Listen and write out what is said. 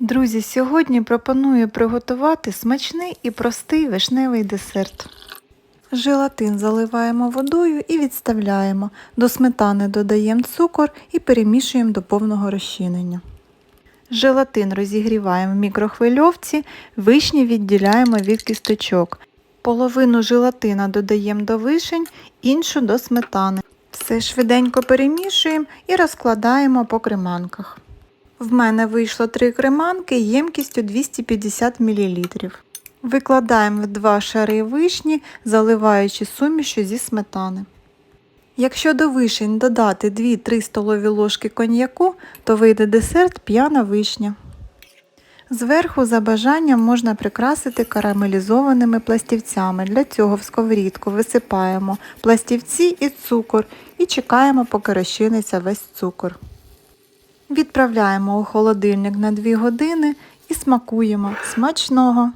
Друзі, сьогодні пропоную приготувати смачний і простий вишневий десерт. Желатин заливаємо водою і відставляємо. До сметани додаємо цукор і перемішуємо до повного розчинення. Желатин розігріваємо в мікрохвильовці, вишні відділяємо від кісточок. Половину желатина додаємо до вишень, іншу до сметани. Все швиденько перемішуємо і розкладаємо по креманках. В мене вийшло три креманки ємкістю 250 мл. Викладаємо в два шари вишні, заливаючи сумішю зі сметани. Якщо до вишень додати 2-3 столові ложки коньяку, то вийде десерт п'яна вишня. Зверху за бажанням можна прикрасити карамелізованими пластівцями. Для цього в сковорідку висипаємо пластівці і цукор і чекаємо, поки розчиниться весь цукор. Відправляємо у холодильник на 2 години і смакуємо смачного.